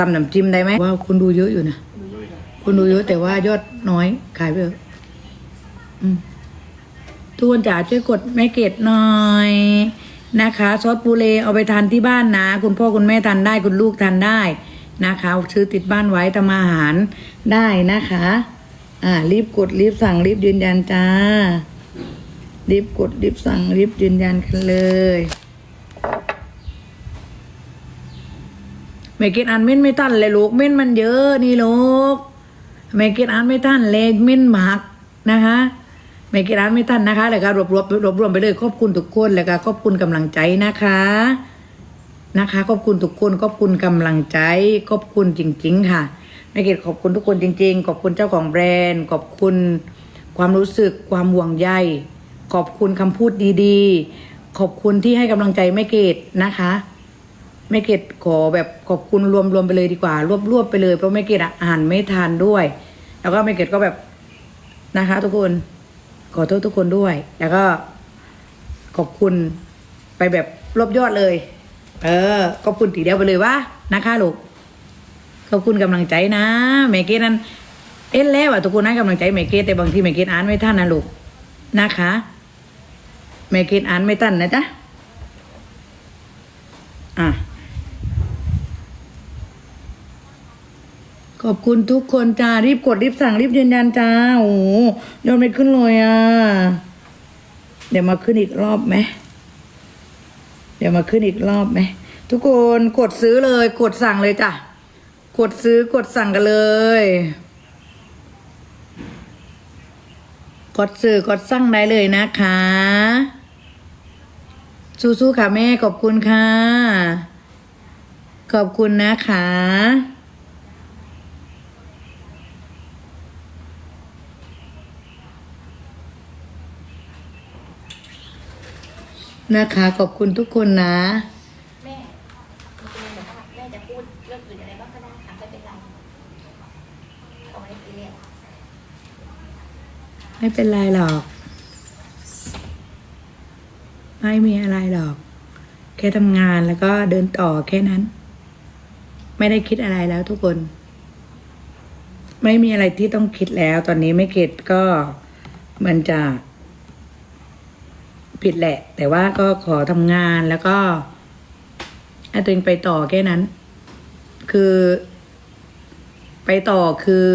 ทำน้ำจิ้มได้ไหมว่าคนดูเยอะอยู่นะคนดูเยอะแต่ว่ายอดน้อยขายไปเถอะอืมทุกคนจ๋าช่วยกดแม่เกดหน่อยนะคะ ซอสปูเลเอาไปทานที่บ้านนะ คุณพ่อคุณแม่ทานได้คุณลูกทานได้นะคะซื้อติดบ้านไว้ทำอาหารได้นะคะ อ่า รีบกดรีบสั่งรีบยืนยันจ้า รีบกดรีบสั่งรีบยืนยันกันเลย ไม่กินอันเม้นไม่ทันเลยลูกเม้นมันเยอะนี่ลูกไม่กินอันไม่ทันเลยเม้นหมักนะคะไม่กินอันไม่ทันนะคะแล้วก็รวบรวมรวบรวมไปเลยขอบคุณทุกคนแล้วก็ขอบคุณกำลังใจนะคะนะคะขอบคุณทุกคนขอบคุณกำลังใจขอบคุณจริง ๆ ค่ะแม่เกดขอบคุณทุกคนจริง ๆ ขอบคุณเจ้าของแบรนด์ ขอบคุณความรู้สึกความห่วงใยขอบคุณคำพูดดีๆ ขอบคุณที่ให้กำลังใจแม่เกดนะคะ แม่เกดขอแบบขอบคุณรวมๆไปเลยดีกว่ารวบๆไปเลยเพราะแม่เกดอ่านไม่ทันด้วย แล้วก็แม่เกดก็แบบนะคะ ทุกคนขอโทษทุกคนด้วย แล้วก็ขอบคุณไปแบบรวบยอดเลย เออขอบคุณทีเดียวไปเลยว่านะคะลูกขอบคุณกำลังใจนะแม่เกดนั้นเอ็นแล้วอะทุกคนให้กำลังใจแม่เกดแต่บางทีแม่เกดอ่านไม่ทันนะลูกนะคะแม่เกดอ่านไม่ทันนะจ๊ะอะ ขอบคุณทุกคนจ้ารีบกดรีบสั่งรีบยืนยันจ้าโอ้โหยอดไม่ขึ้นเลยอะ เดี๋ยวมาขึ้นอีกรอบไหมเดี๋ยวมาขึ้นอีกรอบไหมทุกคนกดซื้อเลย กดสั่งเลยจ้ะกดซื้อกดสั่งกันเลย กดซื้อกดสั่งได้เลยนะคะ สู้ๆค่ะแม่ขอบคุณค่ะ ขอบคุณนะคะ นะคะ ขอบคุณทุกคนนะ แม่คุณแม่บอกว่าแม่จะพูดเรื่องอื่นอะไรบ้างก็ได้ค่ะไม่เป็นไรเอาไว้ทีเรียนไม่เป็นไรหรอก ไม่มีอะไรหรอก แค่ทำงานแล้วก็เดินต่อแค่นั้น ไม่ได้คิดอะไรแล้วทุกคน ไม่มีอะไรที่ต้องคิดแล้ว ตอนนี้ไม่เก็ตก็มันจะ ผิดแหละ แต่ว่าก็ขอทำงานแล้วก็ให้ตัวเองไปต่อแค่นั้น คือ ไปต่อคือ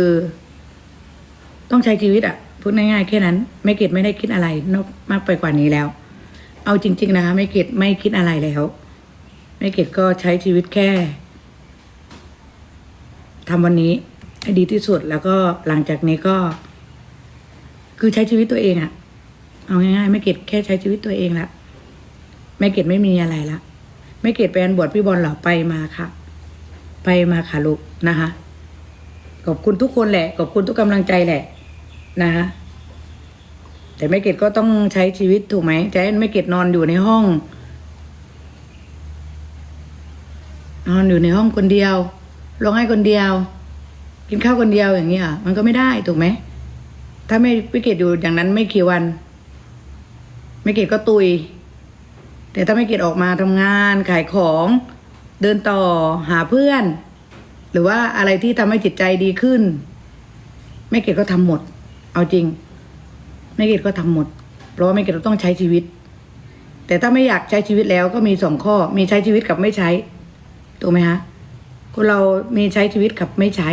ต้องใช้ชีวิตอะพูดง่ายๆแค่นั้น ไม่เกตไม่ได้คิดอะไรนอกมากไปกว่านี้แล้ว เอาจริง ๆ นะคะ ไม่เกตไม่คิดอะไรแล้ว ไม่เกตก็ใช้ชีวิตแค่ทำวันนี้ให้ดีที่สุดแล้วก็หลังจากนี้ก็ คือใช้ชีวิตตัวเองอะ เอาง่ายๆไม่เกตแค่ใช้ชีวิตตัวเองละไม่เกตไม่มีอะไรละไม่เกตไปอันบวชพี่บอลเหรอไปมาค่ะ ไปมาค่ะลูกนะคะขอบคุณทุกคนแหละขอบคุณทุกกำลังใจแหละ นะคะแต่ไม่เกดก็ต้องใช้ชีวิตถูกไหมจะให้ไม่เกดนอนอยู่ในห้อง นอนอยู่ในห้องคนเดียวร้องไห้คนเดียว กินข้าวคนเดียวอย่างเงี้ยมันก็ไม่ได้ถูกไหมถ้าไม่ไม่เกดอยู่อย่างนั้นไม่กี่วัน ไม่เกดก็ตุย แต่ถ้าไม่เกดออกมาทำงานขายของเดินต่อหาเพื่อน หรือว่าอะไรที่ทำให้จิตใจดีขึ้นแม่เกดก็ทำหมด เอาจริงแม่เกดก็ทำหมด เพราะว่าแม่เกดต้องใช้ชีวิต แต่ถ้าไม่อยากใช้ชีวิตแล้วก็มีสองข้อ มีใช้ชีวิตกับไม่ใช้ถูกไหมฮะคนเรามีใช้ชีวิตกับไม่ใช้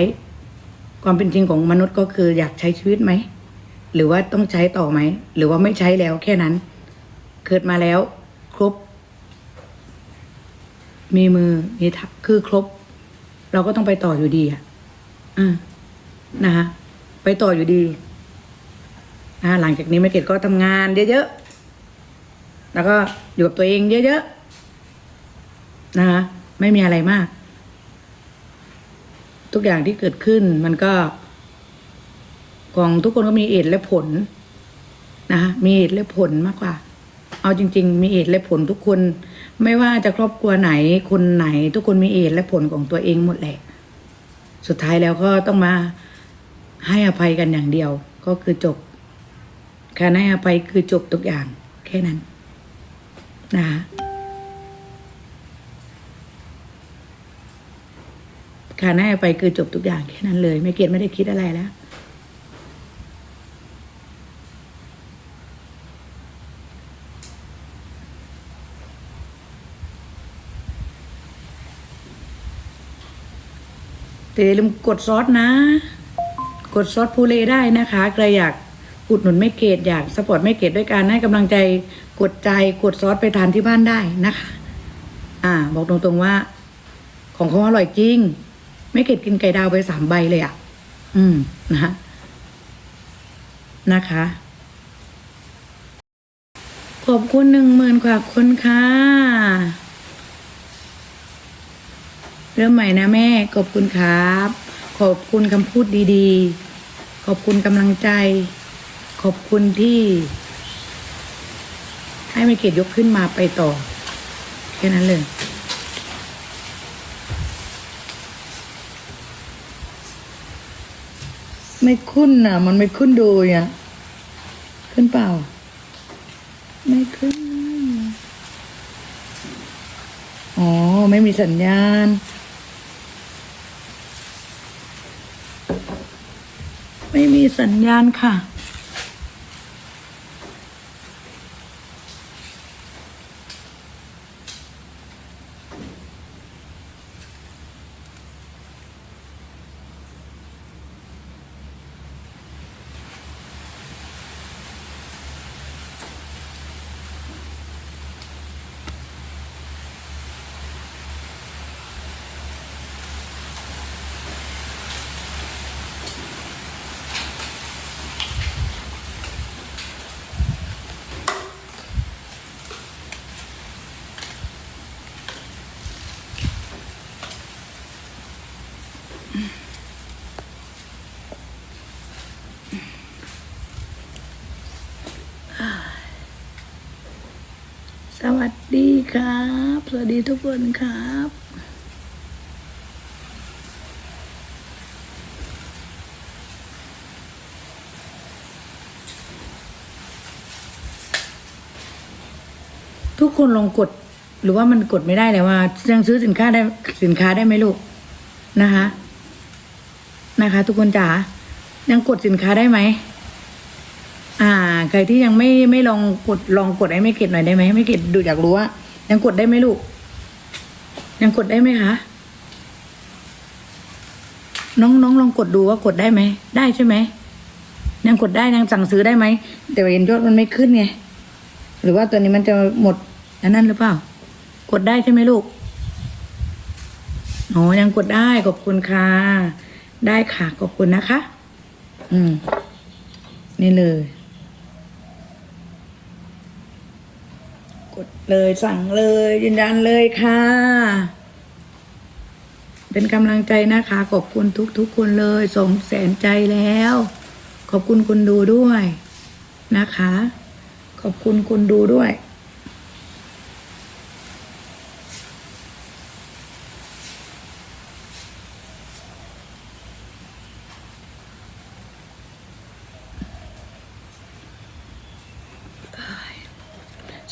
ความเป็นจริงของมนุษย์ก็คืออยากใช้ชีวิตไหมหรือว่าต้องใช้ต่อไหมหรือว่าไม่ใช้แล้วแค่นั้น เกิดมาแล้ว ครบ มีมือมีทักคือครบ เราก็ต้องไปต่ออยู่ดีอะอ่านะคะไปต่ออยู่ดีอ่าหลังจากนี้แม่เกดก็ทำงานเยอะๆ แล้วก็อยู่กับตัวเองเยอะๆ นะคะไม่มีอะไรมาก ทุกอย่างที่เกิดขึ้นมันก็ ของทุกคนก็มีเหตุและผล นะคะมีเหตุและผลมากกว่า เอาจริง ๆ มีเหตุและผลทุกคน ไม่ว่าจะครอบครัวไหนคนไหน ทุกคนมีเหตุและผลของตัวเองหมดแหละ สุดท้ายแล้วก็ต้องมาให้อภัยกันอย่างเดียวก็คือจบการให้อภัยคือจบทุกอย่าง แค่นั้นนะคะคาหน้าไปคือจบทุกอย่างแค่นั้นเลย ไม่เกตไม่ได้คิดอะไรแล้ว แต่อย่าลืมกดซอสนะ กดซอสพูเลได้นะคะใครอยากอุดหนุนไม่เกตอยากสปอร์ตไม่เกตด้วยการให้กำลังใจกดใจกดซอสไปทานที่บ้านได้นะคะ อ่า บอกตรงๆว่า ของเขาอร่อยจริง ไม่เกตกินไก่ดาวไปสามใบเลยอะ่ะ อืมนะนะคะขอบคุณหนึ่งหมื่นกว่าคนค่ะ เริ่มใหม่นะแม่ขอบคุณครับ ขอบคุณคำพูดดีๆ ขอบคุณกำลังใจ ขอบคุณที่ ให้ไม่เกียรติยกขึ้นมาไปต่อ แค่นั้นเลยไม่ขึ้นอะ มันไม่ขึ้นดูอะ ขึ้นเปล่า ไม่ขึ้น อ๋อ ไม่มีสัญญาณ ไม่มี สัญญาณค่ะ สวัสดีครับ สวัสดีทุกคนครับทุกคนลองกดหรือว่ามันกดไม่ได้เลยว่ายังซื้อสินค้าได้สินค้าได้ไหมลูกนะคะ นะคะ ทุกคนจ๋ายังกดสินค้าได้ไหม ใครที่ยังไม่ไม่ลองกดลองกดให้ไม่เกดหน่อยได้ไหมไม่เกดดูอยากรู้ว่ายังกดได้ไหมลูก ยังกดได้ไหมคะน้องน้องลองกดดูว่ากดได้ไหมได้ใช่ไหมยังกดได้ยังสั่งซื้อได้ไหมแต่เห็นยอดมันไม่ขึ้นไงหรือว่าตัวนี้มันจะหมดอันนั้นหรือเปล่า กดได้ใช่ไหมลูกอ๋อยังกดได้ขอบคุณค่ะ ได้ค่ะขอบคุณนะคะ อืม นี่เลย กด เลยสั่งเลยยืนยันเลยค่ะ เป็นกำลังใจนะคะ ขอบคุณทุกๆคนเลยสองแสนใจแล้ว ขอบคุณคนดูด้วยนะคะ ขอบคุณคนดูด้วย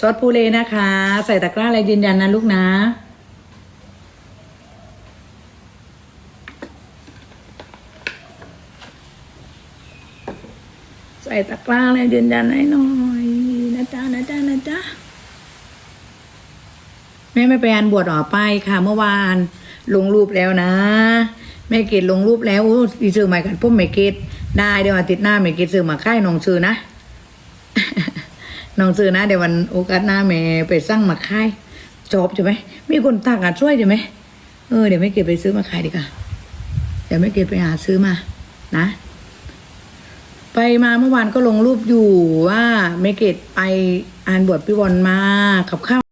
ซอสพูเลนะคะ ใส่ตะกร้าอะไรยืนยันนะลูกนะ ใส่ตะกร้าอะไรยืนยันให้หน่อยนะจ๊ะนะจ๊ะนะจ๊ะแม่ไม่ไปงานบวชหรอไปค่ะ เมื่อวานลงรูปแล้วนะ แม่เกดลงรูปแล้วโอ้ดีซื้อใหม่กันพุ่มแม่เกดได้เดี๋ยวอาทิตย์หน้าแม่เกดซื้อมาค่ายนองซื้อนะ น้องซื้อนะเดี๋ยววันโอกาสหน้าแม่ไปสร้างมาคายจบใช่ไหมมีคนตากอาช่วยใช่ไหมเออเดี๋ยวไม่เก็บไปซื้อมาขายดีกว่าเดี๋ยวไม่เก็บไปหาซื้อมา นะ ไปมาเมื่อวานก็ลงรูปอยู่ว่าไม่เกตไปอ่านบทพิวอนมากับข้าว